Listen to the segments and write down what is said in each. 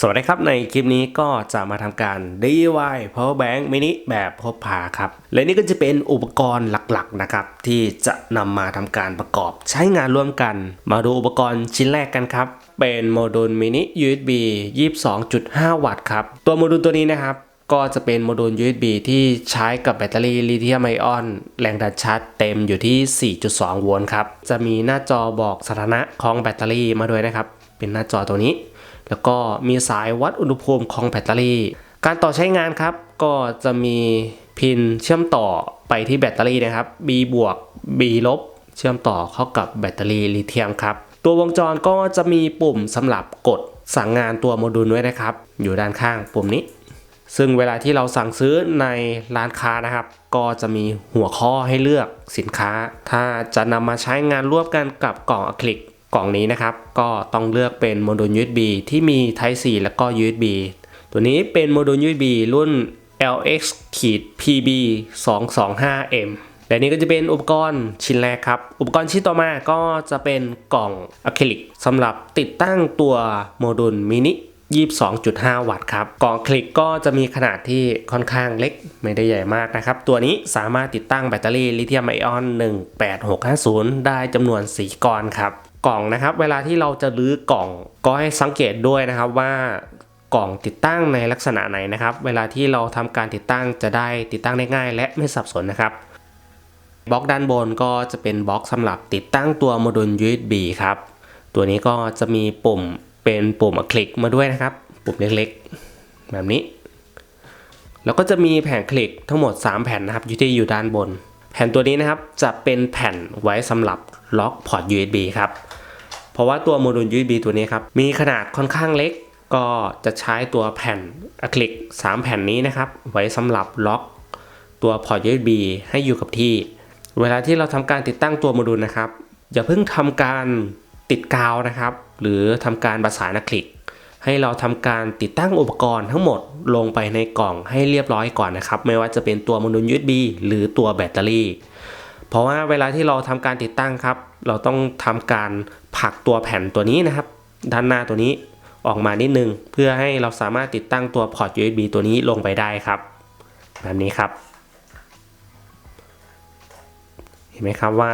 สวัสดีครับ ในคลิปนี้ก็จะมาทำการ DIY power bank mini แบบพกพาครับ และนี่ก็จะเป็นอุปกรณ์หลักๆนะครับ ที่จะนำมาทำการประกอบใช้งานร่วมกัน มาดูอุปกรณ์ชิ้นแรกกันครับ เป็นโมดูลมินิ USB 22.5 วัตต์ครับ ตัวโมดูลตัวนี้นะครับ ก็จะเป็นโมดูล USB ที่ใช้กับแบตเตอรี่ลิเธียมไอออน แรงดันชาร์จเต็มอยู่ที่ 4.2 โวลต์ครับ จะมีหน้าจอบอกสถานะของแบตเตอรี่มาด้วยนะครับ เป็นหน้าจอตัวนี้ แล้วก็มีสายวัดอุณหภูมิของแบตเตอรี่ การต่อใช้งานครับ ก็จะมีพินเชื่อมต่อไปที่แบตเตอรี่นะครับ B บวก B ลบ เชื่อมต่อเข้ากับแบตเตอรี่ลิเธียมครับ ตัววงจรก็จะมีปุ่มสำหรับกดสั่งงานตัวโมดูลไว้นะครับ อยู่ด้านข้างปุ่มนี้ ซึ่งเวลาที่เราสั่งซื้อในร้านค้านะครับ ก็จะมีหัวข้อให้เลือกสินค้า ถ้าจะนำมาใช้งานร่วมกันกับกล่องอะคริลิก กล่องนี้นะครับ ก็ต้องเลือกเป็นโมดูล USB ที่มี Type C แล้วก็ USB ตัวนี้เป็นโมดูล USB รุ่น LX PB 225M และนี่ก็จะเป็นอุปกรณ์ชิ้นแรกครับ อุปกรณ์ชิ้นต่อมาก็จะเป็นกล่องอะคริลิกสำหรับติดตั้งตัวโมดูลมินิ 22.5 วัตต์ครับ กล่องคลิกก็จะมีขนาดที่ค่อนข้างเล็กไม่ได้ใหญ่มากนะครับ ตัวนี้สามารถติดตั้งแบตเตอรี่ลิเธียมไอออน 18650 ได้จำนวน 4ก้อนครับ กล่องนะครับ เวลาที่เราจะรื้อกล่องก็ให้สังเกตด้วยนะครับว่ากล่องติดตั้งในลักษณะไหนนะครับ เวลาที่เราทำการติดตั้งจะได้ติดตั้งได้ง่าย และไม่สับสนนะครับบล็อกด้านบนก็จะเป็นบล็อกสำหรับติดตั้งตัวโมดูล USB ครับตัวนี้ก็จะมีปุ่มเป็นปุ่มคลิกมาด้วยนะครับ ปุ่มเล็กๆ แบบนี้ แล้วก็จะมีแผ่นคลิกทั้งหมด 3 แผ่นนะครับอยู่ที่อยู่ด้านบน แผ่นตัวนี้นะครับจะเป็นแผ่นไว้สำหรับล็อกพอร์ต USB ครับเพราะว่าตัวโมดูล USB ตัวนี้ครับมีขนาดค่อนข้างเล็ก ก็จะใช้ตัวแผ่นอะคริลิก3 แผ่นนี้นะครับไว้สำหรับล็อกตัวพอร์ต USB ให้อยู่กับที่ เวลาที่เราทำการติดตั้งตัวโมดูลนะครับ อย่าเพิ่งทำการติดกาวนะครับ หรือทำการประสานอะคริลิก ให้เราทำการติดตั้งอุปกรณ์ทั้งหมดลงไปในกล่องให้เรียบร้อยก่อนนะครับ ไม่ว่าจะเป็นตัวโมดูล USB หรือตัวแบตเตอรี่ เพราะว่าเวลาที่เราทำการติดตั้งครับ เราต้องทำการผลักตัวแผ่นตัวนี้นะครับ ด้านหน้าตัวนี้ออกมานิดนึง เพื่อให้เราสามารถติดตั้งตัวพอร์ต USB ตัวนี้ลงไปได้ครับ แบบนี้ครับ เห็นไหมครับว่า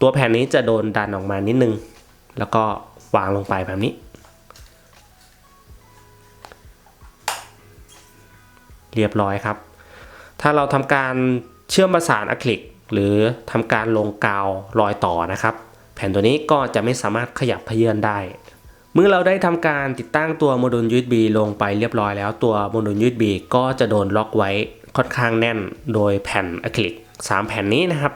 ตัวแผ่นนี้จะโดนดันออกมานิดนึง แล้วก็วางลงไปแบบนี้ เรียบร้อยครับ ถ้าเราทำการเชื่อมประสานอะคริลิกหรือทำการลงกาวรอยต่อนะครับ แผ่นตัวนี้ก็จะไม่สามารถขยับเยื่อนได้ เมื่อเราได้ทำการติดตั้งตัวโมดูล USB ลงไปเรียบร้อยแล้วตัวโมดูล USB ก็จะโดนล็อกไว้ค่อนข้างแน่นโดยแผ่นอะคริลิก3 แผ่นนี้นะครับ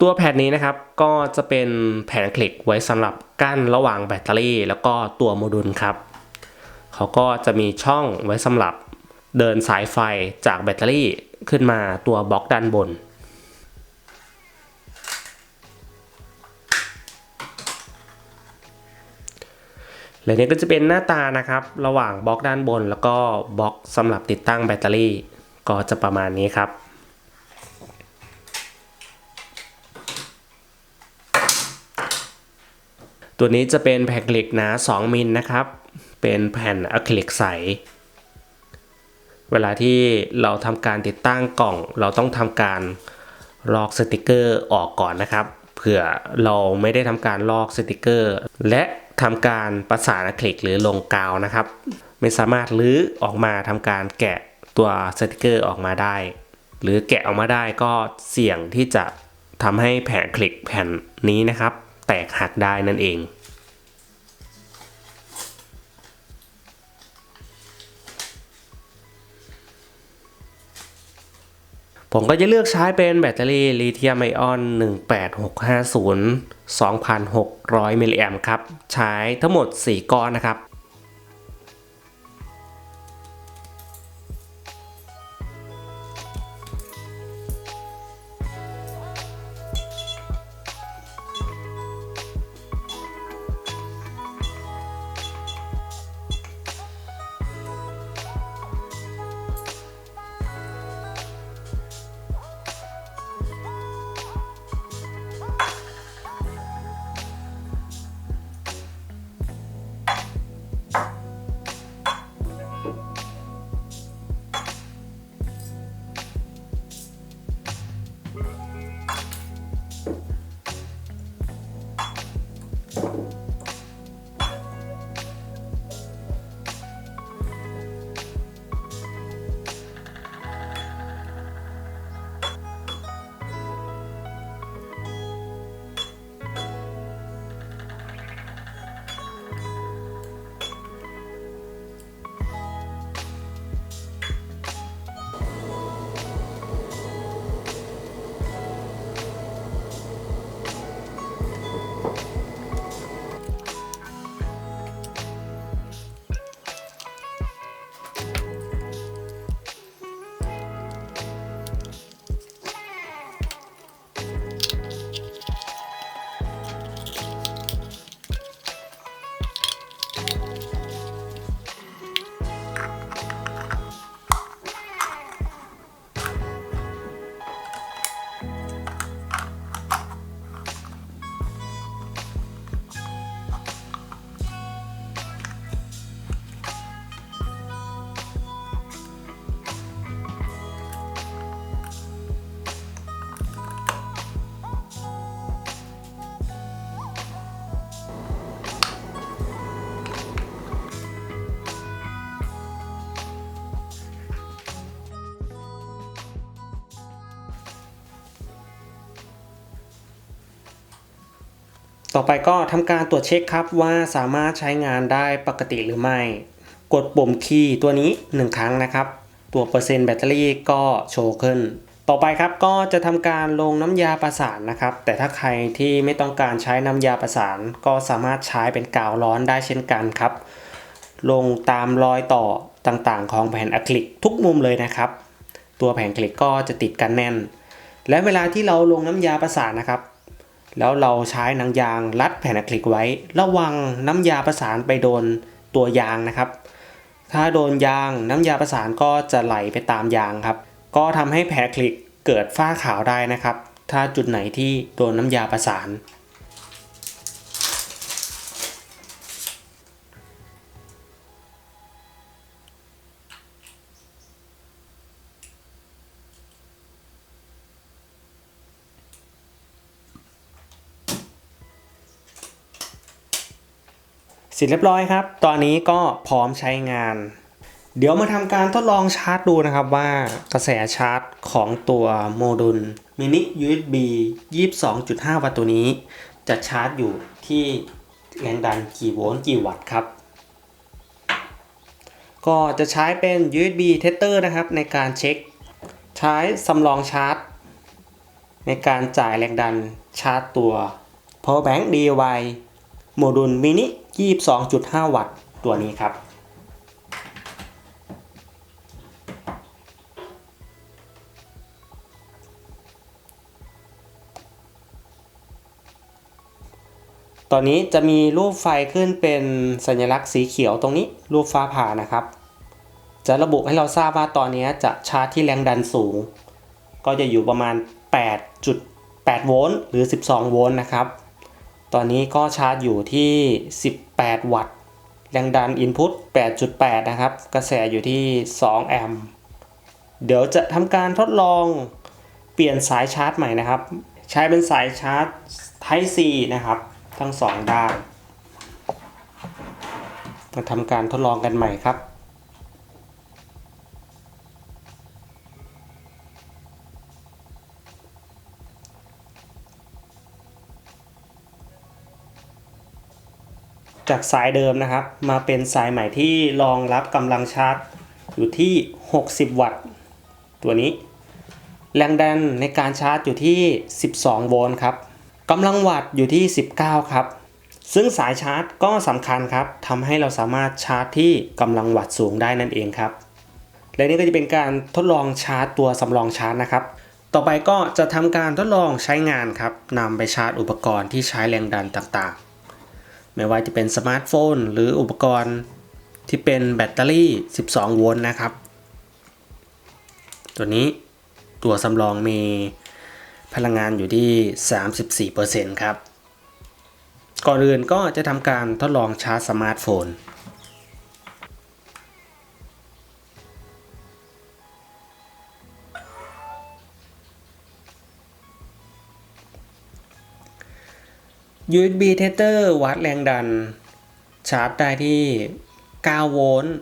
ตัวแผ่นนี้นะครับก็จะเป็นแผ่นคลิกไว้สำหรับกั้นระหว่างแบตเตอรี่ แล้วก็ตัวโมดูลครับ เขาก็จะมีช่องไว้สำหรับเดินสายไฟจากแบตเตอรี่ขึ้นมาตัวบล็อกด้านบน และนี่ก็จะเป็นหน้าตานะครับ ระหว่างบล็อกด้านบน แล้วก็บล็อกสำหรับติดตั้งแบตเตอรี่ ก็จะประมาณนี้ครับ ตัวนี้จะเป็นแผ่นอะคลิกหนา 2 มิลนะครับ เป็นแผ่นอะคริลิกใส เวลาที่เราทำการติดตั้งกล่อง เราต้องทำการลอกสติกเกอร์ออกก่อนนะครับ เผื่อเราไม่ได้ทำการลอกสติกเกอร์ และทำการประสานอะคริลิกหรือลงกาวนะครับ ไม่สามารถลื้อออกมาทำการแกะตัวสติกเกอร์ออกมาได้ หรือแกะออกมาได้ก็เสี่ยงที่จะทำให้แผ่นคลิกแผ่นนี้นะครับ แตกหักได้นั่นเอง ผมก็จะเลือกใช้เป็นแบตเตอรี่ลิเธียมไอออน 18650 2,600 มิลลิแอมครับ ใช้ทั้งหมด 4 ก้อนนะครับ ต่อไปก็ทำการตรวจเช็คครับว่าสามารถใช้งานได้ปกติหรือไม่ กดปุ่มคีย์ตัวนี้ 1 ครั้งนะครับ ตัวเปอร์เซ็นต์แบตเตอรี่ก็โชว์ขึ้น ต่อไปครับก็จะทำการลงน้ำยาประสานนะครับ แต่ถ้าใครที่ไม่ต้องการใช้น้ำยาประสาน ก็สามารถใช้เป็นกาวร้อนได้เช่นกันครับ ลงตามรอยต่อต่างๆ ของแผ่นอะคริลิกทุกมุมเลยนะครับ ตัวแผ่นอะคริลิกก็จะติดกันแน่น และเวลาที่เราลงน้ำยาประสานนะครับ แล้วเราใช้หนังยางรัดแผ่นอะคริลิกไว้ ระวังน้ำยาประสานไปโดนตัวยางนะครับ ถ้าโดนยางน้ำยาประสานก็จะไหลไปตามยางครับ ก็ทำให้แผลคลิกเกิดฝ้าขาวได้นะครับ ถ้าจุดไหนที่โดนน้ำยาประสาน สร็จเรียบร้อยครับ ตอนนี้ก็พร้อมใช้งาน เดี๋ยวมาทำการทดลองชาร์จดูนะครับว่ากระแสชาร์จของตัวโมดูลมินิ USB 22.5 วัตต์ตัวนี้ จะชาร์จอยู่ที่แรงดันกี่โวลต์กี่วัตต์ครับ ก็จะใช้เป็น USB tester นะครับ ในการเช็ค ใช้สำรองชาร์จ ในการจ่ายแรงดันชาร์จตัว power bank DIY โมดูลมินิ 22.5 วัตต์ตัวนี้ครับ ตอนนี้จะมีรูปไฟขึ้นเป็นสัญลักษณ์สีเขียวตรงนี้รูปฟ้าผ่านะครับ จะระบุให้เราทราบว่าตอนนี้จะชาร์จที่แรงดันสูง ก็จะอยู่ประมาณ 8.8 โวลต์หรือ 12 โวลต์นะครับ ตอนนี้ก็ชาร์จอยู่ที่ 18 วัตต์ แรงดัน Input 8.8 นะครับ กระแสอยู่ที่ 2 แอมป์ เดี๋ยวจะทำการทดลองเปลี่ยนสายชาร์จใหม่นะครับ ใช้เป็นสายชาร์จ Type C นะครับ ทั้ง 2 ด้านมาทำการทดลองกันใหม่ครับ จากสายเดิมนะครับ มาเป็นสายใหม่ที่รองรับกำลังชาร์จอยู่ที่ 60 วัตต์ ตัวนี้ แรงดันในการชาร์จอยู่ที่ 12 โวลต์ครับกำลังวัตต์อยู่ที่ 19 ครับ ซึ่งสายชาร์จก็สำคัญครับทำให้เราสามารถชาร์จที่กำลังวัตต์สูงได้นั่นเองครับ และนี่ก็จะเป็นการทดลองชาร์จตัวสำรองชาร์จนะครับต่อไปก็จะทำการทดลองใช้งานครับนำไปชาร์จอุปกรณ์ที่ใช้แรงดันต่างๆ ไม่ว่าจะเป็นสมาร์ทโฟน หรืออุปกรณ์ที่เป็นแบตเตอรี่ 12 โวลต์นะครับ ตัวนี้ตัวสำรองมีพลังงานอยู่ที่ 34%ครับ ก่อนอื่นก็จะทำการทดลองชาร์จสมาร์ทโฟน USB tester วัดแรงดัน ชาร์จได้ที่9โวลต์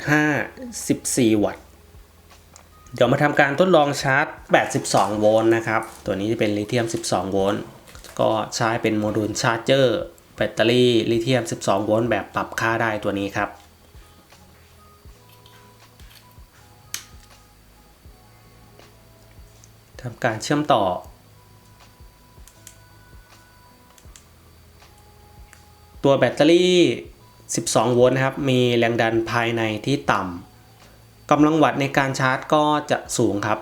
1.5 14 วัตต์ เดี๋ยวมาทำการทดลองชาร์จ 82 โวลต์นะครับ ตัวนี้จะเป็นลิเธียม 12 โวลต์ ก็ใช้เป็นโมดูลชาร์จเจอร์ แบตเตอรี่ลิเธียม 12 โวลต์แบบปรับค่าได้ตัวนี้ครับทำการเชื่อมต่อ ตัวแบตเตอรี่ 12 โวลต์นะครับ มีแรงดันภายในที่ต่ำกำลังวัตในการชาร์จก็จะสูงครับ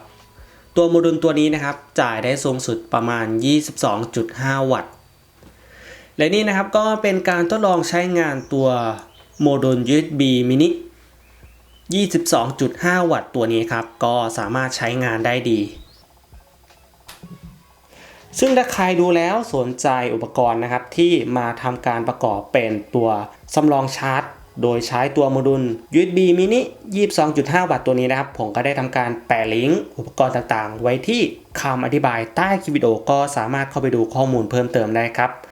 ตัวโมดูลตัวนี้นะครับ จ่ายได้สูงสุดประมาณ 22.5 วัตต์ และนี่นะครับก็เป็นการทดลองใช้งานตัวโมดูล USB mini 22.5 วัตต์ตัวนี้ครับ ก็สามารถใช้งานได้ดี ซึ่งถ้าใครดูแล้วสนใจอุปกรณ์นะครับที่มาทำการประกอบเป็นตัวสำรองชาร์จ โดยใช้ตัวโมดูล USB mini 22.5 วัตต์ตัวนี้นะครับ ผมก็ได้ทำการแปะลิงก์อุปกรณ์ต่างๆ ไว้ที่คำอธิบายใต้คลิปวิดีโอก็สามารถเข้าไปดูข้อมูลเพิ่มเติมได้ครับ